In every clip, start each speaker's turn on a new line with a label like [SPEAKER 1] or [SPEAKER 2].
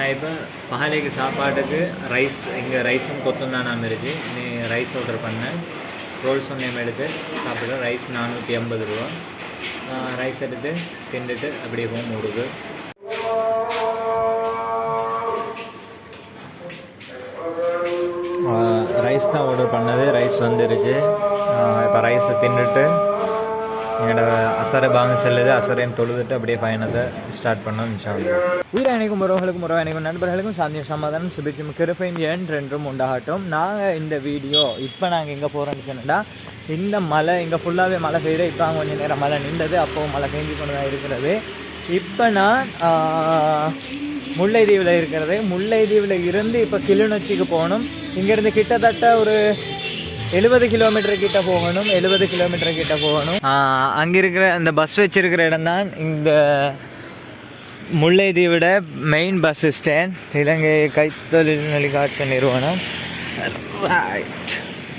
[SPEAKER 1] நான் இப்போ பகலைக்கு சாப்பாட்டுக்கு ரைஸ் இங்கே ரைஸும் கொத்தும் தான் நாம் நீ ரைஸ் ஆர்டர் பண்ணேன். ரோல் சமயம் எடுத்து சாப்பிட்றேன் ரைஸ் நானூற்றி ஐம்பது ரூபா. ரைஸ் எடுத்து தின்றுட்டு அப்படியே போக விடுது ரைஸ் தான் ஆர்டர் பண்ணது. ரைஸ் வந்துருச்சு. இப்போ ரைஸை தின்னுட்டு எங்களோட அசரை பாங்க செல்லுது அசரையும் தொழுதுட்டு அப்படியே பயணத்தை ஸ்டார்ட் பண்ணோம் இன்ஷால்லா வீரணிக்கும் உறவுகளுக்கும் உறவணிக்கும் நண்பர்களுக்கும் சாந்தியம் சமாதானம் சுபிச்சும் கிருப்பையும் ரெண்டும் உண்டாகட்டும். நாங்கள் இந்த வீடியோ இப்போ நாங்கள் எங்கே போகிறோம்னு சொன்னா இந்த மழை இங்கே ஃபுல்லாகவே மழை பெய்யுது. இப்போ கொஞ்சம் நேரம் மழை நின்றது அப்போவும் மழை பெஞ்சு கொண்டு தான் இருக்கிறது. இப்போ நான் ஆஹ், முல்லைத்தீவில் இருக்கிறது. முல்லைத்தீவில் இருந்து இப்போ கிளிநொச்சிக்கு போகணும். இங்கேருந்து கிட்டத்தட்ட ஒரு எழுபது கிலோமீட்டர் கிட்ட போகணும் எழுபது கிலோமீட்டர் கிட்ட போகணும். அங்கே இருக்கிற அந்த பஸ் வச்சிருக்கிற இடம் தான் இந்த முல்லைத்தீவோட மெயின் பஸ் ஸ்டாண்ட் இலங்கை கைத்தொழில் நலிகாட்சி நிறுவனம் சகாகலே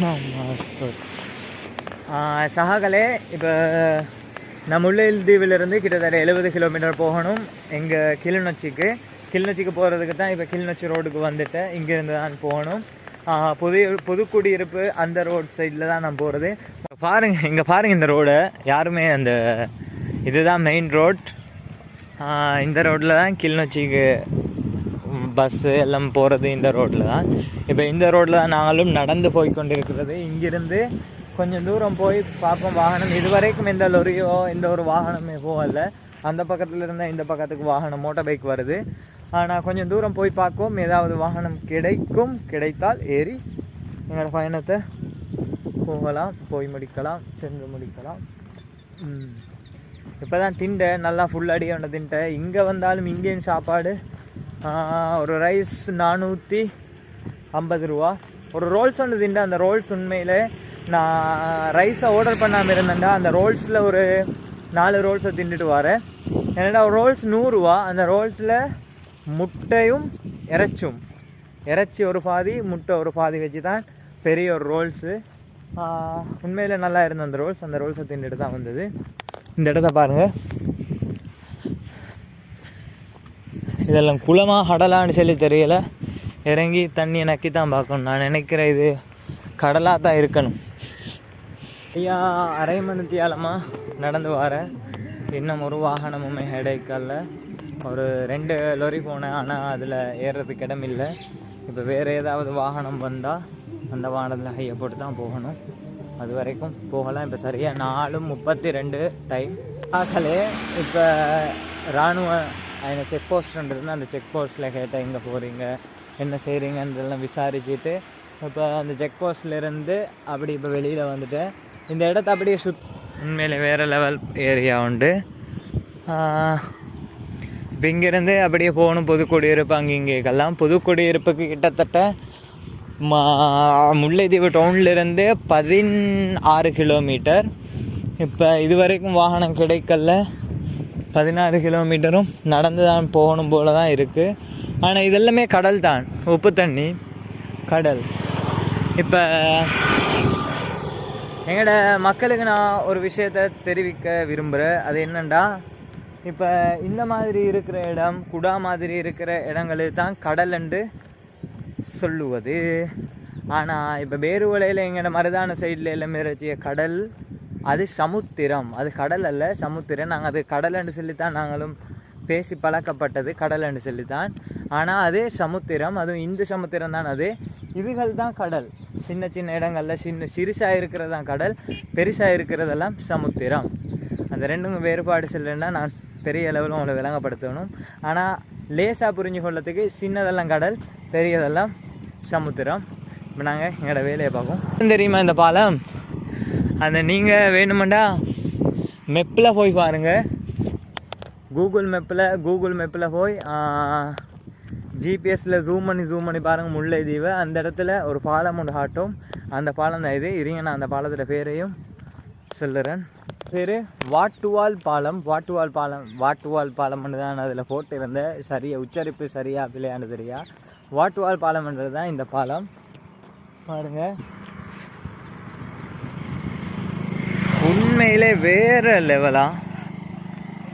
[SPEAKER 1] Namaste. ஆஹ் சஹாகலே இப்போ நான் முல்லைத்தீவிலிருந்து கிட்டத்தட்ட எழுபது கிலோமீட்டர் போகணும் எங்கள் கிளிநொச்சிக்கு. கிளிநொச்சிக்கு போகிறதுக்கு தான் இப்போ கிளிநொச்சி ரோடுக்கு வந்துட்டேன். இங்கேருந்து தான் போகணும். புது புதுக்குடியிருப்பு அந்த ரோட் சைடில் தான் நான் போகிறது பாருங்கள் இங்கே பாருங்கள் இந்த ரோடை யாருமே அந்த இதுதான் மெயின் ரோட் இந்த ரோட்டில் தான் கிளிநொச்சிக்கு பஸ்ஸு எல்லாம் போகிறது இந்த ரோட்டில் தான். இப்போ இந்த ரோட்டில் தான் நாங்களும் நடந்து போய் கொண்டிருக்கிறது. இங்கிருந்து கொஞ்சம் தூரம் போய் பார்ப்போம் வாகனம். இதுவரைக்கும் எந்த லொரியோ எந்த ஒரு வாகனமே போகல. அந்த பக்கத்தில் இருந்தால் இந்த பக்கத்துக்கு வாகனம் மோட்டார் பைக் வருது. ஆனால் கொஞ்சம் தூரம் போய் பார்க்கும். ஏதாவது வாகனம் கிடைக்கும் கிடைத்தால் ஏறி எங்களோட பயணத்தை போகலாம் போய் முடிக்கலாம் சென்று முடிக்கலாம். இப்போ தான் திண்ட நல்லா ஃபுல் அடி ஒன்று தின்ட்டேன் இங்கே வந்தாலும் இங்கேயும் சாப்பாடு. ஒரு ரைஸ் நானூற்றி ஐம்பது ரூபா. ஒரு ரோல்ஸ் ஒன்று திண்டேன் அந்த ரோல்ஸ் உண்மையில் நான் ரைஸை ஆர்டர் பண்ணாமல் இருந்தேன்டா. அந்த ரோல்ஸில் ஒரு நாலு ரோல்ஸை திண்டுட்டு வரேன். என்னடா ரோல்ஸ் நூறுரூவா அந்த ரோல்ஸில் முட்டையும் இறைச்சும். இறைச்சி ஒரு பாதி முட்டை ஒரு பாதி வச்சு தான் பெரிய ஒரு ரோல்ஸு உண்மையில் நல்லா இருந்த அந்த ரோல்ஸ் அந்த ரோல்ஸை தின்னுட்டு தான் வந்தது. இந்த இடத்த பாருங்கள் இதெல்லாம் குளமாக கடலான்னு சொல்லி தெரியலை. இறங்கி தண்ணியை நக்கி தான் பார்க்கணும். நான் நினைக்கிறேன் இது கடலாக தான் இருக்கணும். ஐயா அரை மணி தியாலமாக நடந்து வரேன். இன்னும் ஒரு வாகனமுமே ஹெடைக்கல்ல ஒரு ரெண்டு லொரி போனேன். ஆனால் அதில் ஏறுறதுக்கு இடம் இல்லை. இப்போ வேறு ஏதாவது வாகனம் வந்தால் அந்த வாகனத்தில் ஹையை போட்டு தான் போகணும். அது வரைக்கும் போகலாம். இப்போ சரியாக நாலு முப்பத்தி ரெண்டு டைம் ஆகலே இப்போ இராணுவ அதில் செக் போஸ்ட்ன்றது அந்த செக் போஸ்ட்டில் கேட்டால் எங்கே போகிறீங்க என்ன செய்கிறீங்கன்றதெல்லாம் விசாரிச்சுட்டு இப்போ அந்த செக் போஸ்ட்லேருந்து அப்படி இப்போ வெளியில் வந்துட்டேன். இந்த இடத்த அப்படியே சுத் உண்மையிலே வேறு லெவல் ஏரியா உண்டு. இப்போ இங்கேருந்து அப்படியே போகணும். புதுக்குடியிருப்பு அங்கே இங்கேக்கெல்லாம் புதுக்குடியிருப்புக்கு கிட்டத்தட்ட மா முல்லைத்தீவு டவுன்லேருந்து பதினாறு கிலோமீட்டர் இப்போ இது வரைக்கும் வாகனம் கிடைக்கல. பதினாறு கிலோமீட்டரும் நடந்து தான் போகணும் போல தான் இருக்குது ஆனால் இதெல்லாமே கடல் தான். உப்பு தண்ணி கடல். இப்போ எங்களோட மக்களுக்கு நான் ஒரு விஷயத்த தெரிவிக்க விரும்புகிறேன் அது என்னென்னா இப்போ இந்த மாதிரி இருக்கிற இடம் குடா மாதிரி இருக்கிற இடங்களுக்கு தான் கடல் என்று சொல்லுவது. ஆனால் இப்போ பேருவலையில் எங்களோட மருதான சைடில் எல்லாம் இறைச்சிய கடல் அது சமுத்திரம். அது கடல் அல்ல சமுத்திரம். நாங்கள் அது கடல்னு சொல்லித்தான் நாங்களும் பேசி பழக்கப்பட்டது கடல் என்று சொல்லித்தான். ஆனால் அது சமுத்திரம் அதுவும் இந்து சமுத்திரம் தான் அது. இதுகள் தான் கடல். சின்ன சின்ன இடங்களில் சின்ன சிறுசாக இருக்கிறது தான் கடல் பெருசாக இருக்கிறதெல்லாம் சமுத்திரம். அந்த ரெண்டும் வேறுபாடு சொல்லுன்னா நான் பெரிய அளவில் அவங்களை விளங்கப்படுத்தணும். ஆனால் லேசாக புரிஞ்சு கொள்ளத்துக்கு சின்னதெல்லாம் கடல் பெரியதெல்லாம் சமுத்திரம். இப்போ நாங்கள் எங்களோட வேலையை பார்ப்போம். தெரியுமா இந்த பாலம்? அந்த நீங்கள் வேணுமெண்டா மெப்பில் போய் பாருங்கள் கூகுள் மேப்பில் கூகுள் மேப்பில் போய் ஜிபிஎஸ்சில் ஜூம் பண்ணி ஜூம் பண்ணி பாருங்கள் முல்லை தீவு. அந்த இடத்துல ஒரு பாலம் ஒன்று ஆட்டும் அந்த பாலம் தான் இது. இருங்க நான் அந்த பாலத்தோட பேரையும் சொல்லுறேன். பேர்? வாட்டுவால் பாலம். வாட்டுவால் பாலம் வாட்டுவால் பாலம்னு தான் அதில் போட்டு இருந்தேன் சரியா உச்சரிப்பு சரியா பிள்ளையானு தெரியா? வாட்டுவால் பாலம்ன்றது தான் இந்த பாலம். பாருங்கள் உண்மையிலே வேறு லெவலாக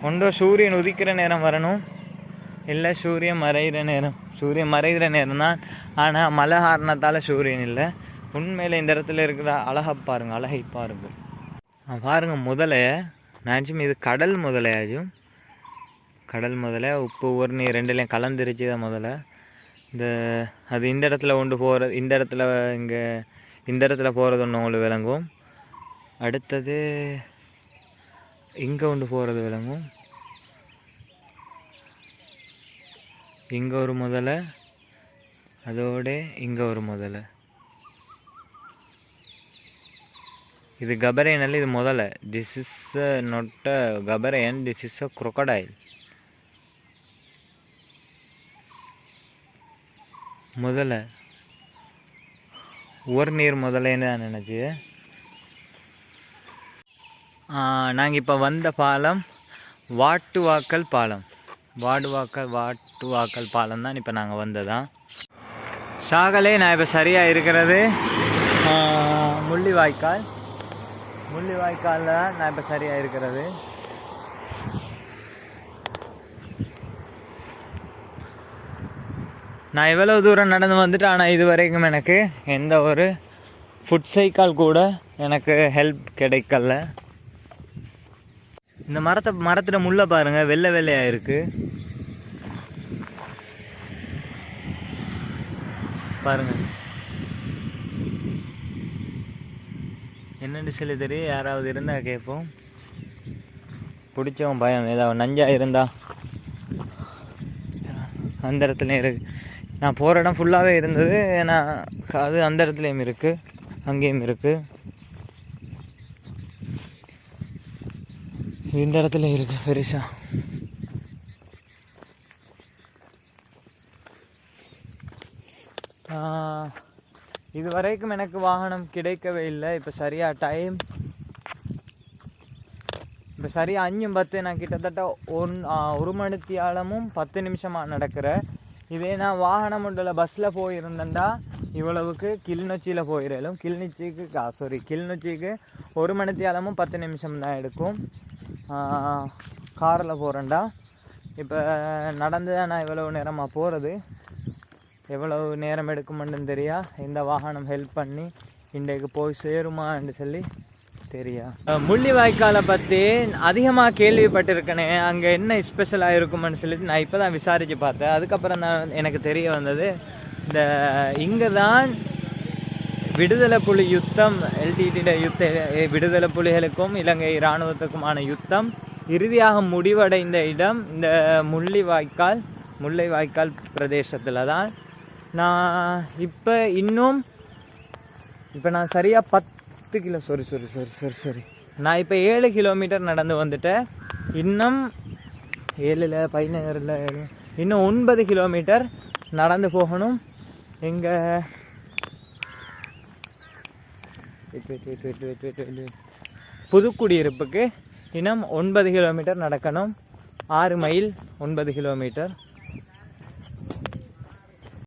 [SPEAKER 1] ஒன்றோ சூரியன் உதிக்கிற நேரம் வரணும். இல்லை சூரியன் மறைகிற நேரம். சூரியன் மறைகிற நேரம் தான். ஆனால் மழை காரணத்தால் சூரியன் இல்லை. உண்மையில் இந்த இடத்துல இருக்கிற அழகை பாருங்கள் அழகை பாருங்கள் பாருங்கள் பாருங்க முதலைய நினச்சும் இது கடல் முதலையாச்சும் கடல் முதலை உப்பு ஒரு நீர் ரெண்டுலேயும் கலந்துருச்சு தான் முதல்ல. இந்த அது இந்த இடத்துல கொண்டு போகிற இந்த இடத்துல இங்கே இந்த இடத்துல போகிறது ஒன்று உங்களுக்கு விளங்கும். அடுத்தது இங்கே கொண்டு போகிறது விளங்கும். இங்கே ஒரு முதலை அதோடு இங்கே ஒரு முதலை. இது கபரேனல் இது முதல்ல. This is not not கபரையன். This is a crocodile. முதல்ல. ஒரு நீர் முதலேன்னு தான் நினச்சி? நாங்கள் இப்போ வந்த பாலம் வாட்டுவாக்கல் பாலம். வாடுவாக்கல் வாட்டுவாக்கல் பாலம் தான் இப்போ நாங்கள் வந்ததான் சாகலே நான் இப்போ சரியாக இருக்கிறது. முள்ளிவாய்க்கால் முள்ளிவாய்க்காலில் தான் நான் இப்போ சரியாக இருக்கிறது. நான் எவ்வளோ தூரம் நடந்து வந்துட்டு ஆனால் இது வரைக்கும் எனக்கு எந்த ஒரு ஃபுட் சைக்கால் கூட எனக்கு ஹெல்ப் கிடைக்கல. இந்த மரத்தை மரத்தில் முள்ளை பாருங்கள் வெள்ளை வெள்ளையாக இருக்குது பாருங்கள் என்னென்னு சொல்லி தெரியும் யாராவது இருந்தால் கேட்போம். பிடிச்சவன் பயம். ஏதாவது நஞ்சா இருந்தா? அந்த இடத்துலையும் இருக்கு நான் போகிற இடம் ஃபுல்லாகவே இருந்தது. ஏன்னா அது அந்த இடத்துலையும் இருக்குது அங்கேயும் இருக்குது இந்த இடத்துல இருக்குது பெருசா. ஆ இது வரைக்கும் எனக்கு வாகனம் கிடைக்கவே இல்லை. இப்போ சரியாக டைம் இப்போ சரியாக அஞ்சும் பத்து நான் கிட்டத்தட்ட ஒன் ஒரு மணித்தியாலமும் பத்து நிமிஷமாக நடக்கிறேன் இதே நான் வாகனம் உள்ள பஸ்ஸில் போயிருந்தேன்டா இவ்வளவுக்கு கிளிநொச்சியில் போயிடலும் கிளிநொச்சிக்கு சாரி கிளிநொச்சிக்கு ஒரு மணித்தியாலமும் பத்து நிமிஷம் தான் எடுக்கும். காரில் போகிறேன்டா இப்போ நடந்து தான் நான் இவ்வளவு நேரமாக போகிறது எவ்வளவு நேரம் எடுக்குமென்னு தெரியா? இந்த வாகனம் ஹெல்ப் பண்ணி இன்றைக்கு போய் சேருமான்னு சொல்லி தெரியா? முள்ளிவாய்க்காலை பற்றி அதிகமாக கேள்விப்பட்டிருக்கேனே. அங்கே என்ன ஸ்பெஷலாக இருக்குமென்னு சொல்லிட்டு நான் இப்போ தான் விசாரித்து பார்த்தேன். அதுக்கப்புறம் தான் எனக்கு தெரிய வந்தது. இந்த இங்கே தான் விடுதலை புலி யுத்தம் எல்டிடிட யுத்த விடுதலை புலிகளுக்கும் இலங்கை இராணுவத்துக்குமான யுத்தம் இறுதியாக முடிவடைந்த இடம் இந்த முள்ளிவாய்க்கால் முல்லைவாய்க்கால் பிரதேசத்தில் தான். நான் இப்போ இன்னும் இப்போ நான் சரியாக பத்து kilo sorry sorry sorry sorry sorry நான் இப்போ ஏழு கிலோமீட்டர் நடந்து வந்துட்டேன். இன்னும் ஏழில் பதினேறில் ஏழு இன்னும் ஒன்பது கிலோமீட்டர் நடந்து போகணும். எங்கே புதுக்குடியிருப்புக்கு இன்னும் ஒன்பது கிலோமீட்டர் நடக்கணும். ஆறு மைல் ஒன்பது கிலோமீட்டர்